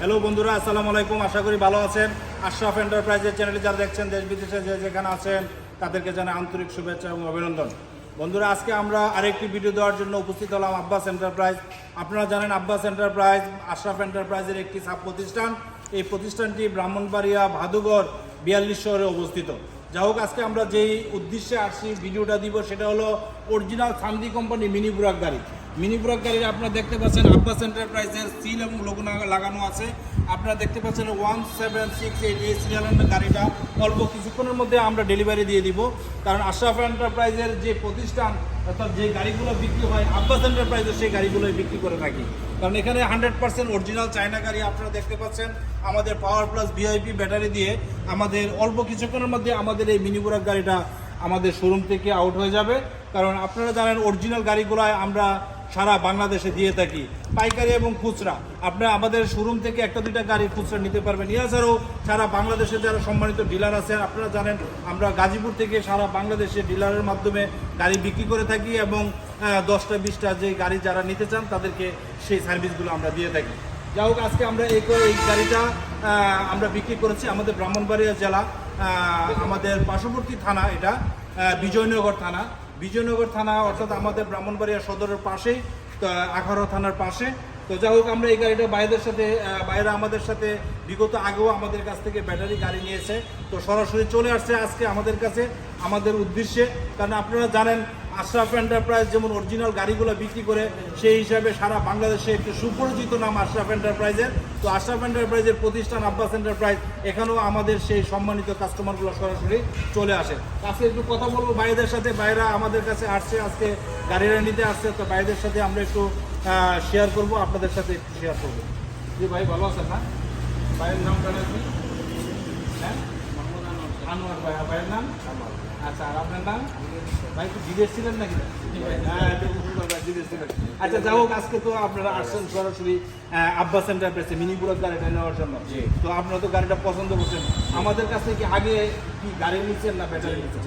Hello বন্ধুরা, আসসালামু আলাইকুম। আশা করি ভালো আছেন। আশরাফ এন্টারপ্রাইজের চ্যানেলে যারা দেখছেন, দেশ বিদেশে যে যেখানে আছেন, তাদেরকে জানাই আন্তরিক শুভেচ্ছা এবং অভিনন্দন। বন্ধুরা, আজকে আমরা আরেকটি ভিডিও দেওয়ার জন্য উপস্থিত হলাম আব্বাস এন্টারপ্রাইজ আপনারা জানেন আব্বাস এন্টারপ্রাইজ আশরাফ এন্টারপ্রাইজের একটি সাব প্রতিষ্ঠান এই প্রতিষ্ঠানটি ব্রাহ্মণবাড়িয়া, ভাদুগড়, বিয়াল্লিশ শহরে অবস্থিত। যা হোক, আজকে আমরা যেই উদ্দেশ্যে আসছি ভিডিওটা দিব, সেটা হলো অরিজিনাল সান্দি কোম্পানি মিনি বুরাক গাড়ি মিনি বুরাক গাড়ির আপনারা দেখতে পাচ্ছেন আব্বাস এন্টারপ্রাইজের সিল এবং লোগো লাগানো আছে। আপনারা দেখতে পাচ্ছেন ওয়ান সেভেন সিক্স এইট এই সিরিয়ালের গাড়িটা অল্প কিছুক্ষণের মধ্যে আমরা ডেলিভারি দিয়ে দিব। কারণ আশরাফ এন্টারপ্রাইজের যে প্রতিষ্ঠান, অর্থাৎ যে গাড়িগুলো বিক্রি হয়, আব্বাস এন্টারপ্রাইজের সেই গাড়িগুলোই বিক্রি করে থাকি। কারণ এখানে হান্ড্রেড পার্সেন্ট অরিজিনাল চায়না গাড়ি আপনারা দেখতে পাচ্ছেন। আমাদের পাওয়ার প্লাস ভিআইপি ব্যাটারি দিয়ে আমাদের অল্প কিছুক্ষণের মধ্যে আমাদের এই মিনি বুরাক গাড়িটা আমাদের শোরুম থেকে আউট হয়ে যাবে। কারণ আপনারা জানেন অরিজিনাল গাড়িগুলো আমরা সারা বাংলাদেশে দিয়ে থাকি। পাইকারি এবং খুচরা। আপনারা আমাদের শোরুম থেকে একটা, দুইটা গাড়ি খুচরা নিতে পারবেন। এছাড়াও সারা বাংলাদেশে যারা সম্মানিত ডিলার আছেন আপনারা জানেন, আমরা গাজীপুর থেকে সারা বাংলাদেশে ডিলারের মাধ্যমে গাড়ি বিক্রি করে থাকি এবং দশটা, বিশটা যে গাড়ি যারা নিতে চান, তাদেরকে সেই সার্ভিসগুলো আমরা দিয়ে থাকি। যাই হোক, আজকে আমরা এই এই গাড়িটা আমরা বিক্রি করেছি আমাদের ব্রাহ্মণবাড়িয়া জেলা আমাদের পার্শ্ববর্তী থানা এটা বিজয়নগর থানা। বিজয়নগর থানা, অর্থাৎ আমাদের ব্রাহ্মণবাড়িয়া সদরের পাশেই আখারো থানার পাশে। তো যাই হোক, আমরা এই গাড়িটা বাইরের সাথে বাইরে আমাদের সাথে, বিগত আগেও আমাদের কাছ থেকে ব্যাটারি গাড়ি নিয়েছে। তো সরাসরি চলে আসছে আজকে আমাদের কাছে, আমাদের উদ্দেশ্যে। কারণ আপনারা জানেন আশরাফ এন্টারপ্রাইজ যেমন অরিজিনাল গাড়িগুলো বিক্রি করে, সেই হিসাবে সারা বাংলাদেশে একটি সুপরিচিত নাম আশরাফ এন্টারপ্রাইজের তো আশরাফ এন্টারপ্রাইজের প্রতিষ্ঠান আব্বাস এন্টারপ্রাইজ এখানেও আমাদের সেই সম্মানিত কাস্টমারগুলো সরাসরি চলে আসে। আজকে একটু কথা বলব ভাইদের সাথে। ভাইরা আমাদের কাছে আসছে, আজকে গাড়িরা নিতে আসছে, তো ভাইদের সাথে আমরা একটু শেয়ার করব, আপনাদের সাথে একটু শেয়ার করব। জি ভাই, ভালো আছেন না? ভাইয়ের নাম জানেন কি? হ্যাঁ? আনোয়ার ভাই ভাইয়ের নাম? আচ্ছা আর আপনার নাম? ভাই বিদেশ ছিলেন নাকি? হ্যাঁ আচ্ছা যাই হোক আজকে তো আপনারা আসছেন সরাসরি আব্বাস মিনি গাড়িটা নেওয়ার জন্য। তো আপনারা তো গাড়িটা পছন্দ করছেন। আমাদের কাছে কি আগে কি গাড়ি নিচ্ছেন না ব্যাটারি নিচ্ছেন?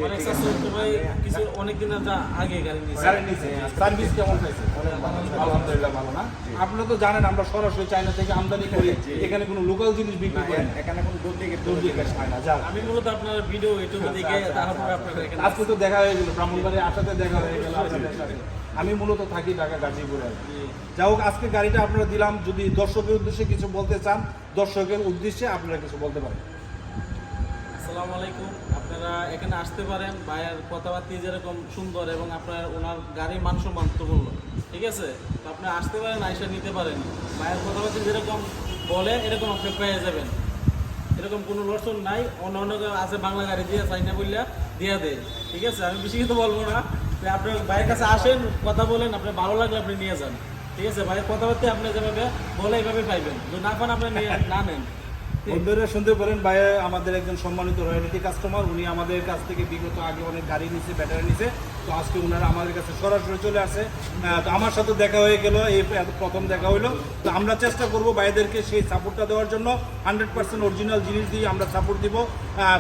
কিছু অনেকদিন আগে গাড়ি সার্ভিস কেমন পাইছে? আলহামদুলিল্লাহ ভালো না? আপনারা তো জানেন আমরা সরাসরি চায়না থেকে আমদানি করি। এখানে কোনো লোকাল জিনিস বিক্রি করি এখানে কোনো হয় না। আমি মূলত আপনার ভিডিও ইউটিউবে দেখে তারপর আপনার আজকে তো দেখা হয়ে গেল ব্রাহ্মণবাড়ি আসাতে দেখা হয়ে গেল আমি মূলত থাকি ঢাকা গাজীপুরে। যাই হোক আজকে গাড়িটা আপনারা দিলাম যদি দর্শকের উদ্দেশ্যে কিছু বলতে চান দর্শকের উদ্দেশ্যে আপনারা কিছু বলতে পারেন। আসসালামু আলাইকুম। আপনারা এখানে আসতে পারেন ভাইয়ের কথাবার্তা যেরকম সুন্দর এবং আপনার ওনার গাড়ি মানসম্মান তো বলল ঠিক আছে? তো আপনি আসতে পারেন আইসা নিতে পারেন। ভাইয়ের কথাবার্তা যেরকম বলে এরকম আপনি পেয়ে যাবেন। এরকম কোনো লক্ষণ নাই অন্য অন্য আছে বাংলা গাড়ি দিয়ে চাই না বললে দিয়ে দেয়। ঠিক আছে? আমি বেশি কিন্তু বলব না। আপনার ভাইয়ের কাছে আসেন, কথা বলেন, আপনার ভালো লাগলে আপনি নিয়ে যান। ঠিক আছে? ভাইয়ের কথাবার্তা আপনি যেভাবে বলে এইভাবে পাইবেন। যদি না পান, আপনি না নেন। বন্ধুরা, শুনতে পারেন ভাই, আমাদের একজন সম্মানিত রয়্যালিটি কাস্টমার উনি আমাদের কাছ থেকে বিগত আগে অনেক গাড়ি নিছে ব্যাটারি নিছে। তো আজকে ওনারা আমাদের কাছে সরাসরি চলে আসে। তো আমার সাথে দেখা হয়ে গেল, এই প্রথম দেখা হইল। তো আমরা চেষ্টা করব ভাইদেরকে সেই সাপোর্টটা দেওয়ার জন্য। হান্ড্রেড পার্সেন্ট অরিজিনাল জিনিস দিয়ে আমরা সাপোর্ট দিব।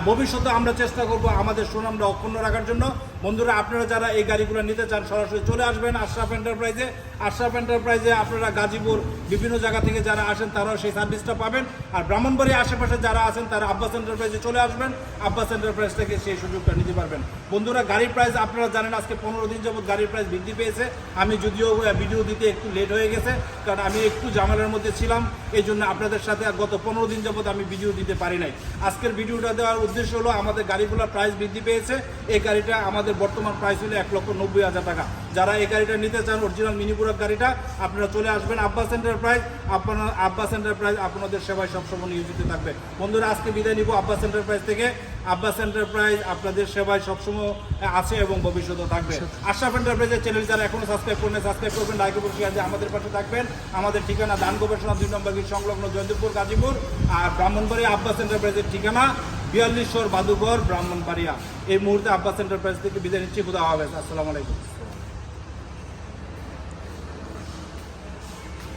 ভবিষ্যতে আমরা চেষ্টা করব আমাদের সুনামটা অক্ষুণ্ণ রাখার জন্য। বন্ধুরা, আপনারা যারা এই গাড়িগুলো নিতে চান, সরাসরি চলে আসবেন আশরাফ এন্টারপ্রাইজে আশরাফ এন্টারপ্রাইজে আপনারা গাজীপুর বিভিন্ন জায়গা থেকে যারা আসেন, তারাও সেই সার্ভিসটা পাবেন। আর ব্রাহ্মণবাড়ি আশেপাশে যারা আছেন, তারা আব্বাস এন্টারপ্রাইজে চলে আসবেন। আব্বাস এন্টারপ্রাইজ থেকে সেই সুযোগটা নিতে পারবেন। বন্ধুরা, গাড়ির প্রাইস আপনারা জানেন আজকে পনেরো দিন যাবৎ গাড়ির প্রাইস বৃদ্ধি পেয়েছে। আমি যদিও ভিডিও দিতে একটু লেট হয়ে গেছে, কারণ আমি একটু জামালের মধ্যে ছিলাম এই জন্য আপনাদের সাথে গত পনেরো দিন যাবৎ আমি ভিডিও দিতে পারি নাই। আজকের ভিডিওটা দেওয়ার উদ্দেশ্য হলো, আমাদের গাড়িগুলোর প্রাইস বৃদ্ধি পেয়েছে। এই গাড়িটা আমাদের বর্তমান প্রাইস হলো এক লক্ষ নব্বই হাজার টাকা। যারা এই গাড়িটা নিতে চান অরিজিনাল মিনিপুরের গাড়িটা, আপনারা চলে আসবেন আব্বাস এন্টারপ্রাইজ আপনার আব্বাস এন্টারপ্রাইজ আপনাদের সেবায় সবসময় নিয়োজিত থাকবে বন্ধুরা, আজকে বিদায় নিব আব্বাস এন্টারপ্রাইজ থেকে। আব্বাস এন্টারপ্রাইজ আপনাদের সেবায় সবসময় আছে এবং ভবিষ্যতেও থাকবে। আশরাফ এন্টারপ্রাইজের চ্যানেল যারা এখনও সাবস্ক্রাইব করেন সাবস্ক্রাইব করবেন লাইক এবং শেয়ার আমাদের পাশে থাকবেন। আমাদের ঠিকানা দান গবেষণা দুই নম্বর সংলগ্ন জয়ন্তপুর গাজীপুর আর ব্রাহ্মণবাড়ি আব্বাস এন্টারপ্রাইজের ঠিকানা বিয়াল্লিশর বাদুঘর, ব্রাহ্মণবাড়িয়া। এই মুহূর্তে আব্বাস এন্টারপ্রাইজ থেকে বিদায় নিচ্ছি। খুদা হবে আসসালামু আলাইকুম।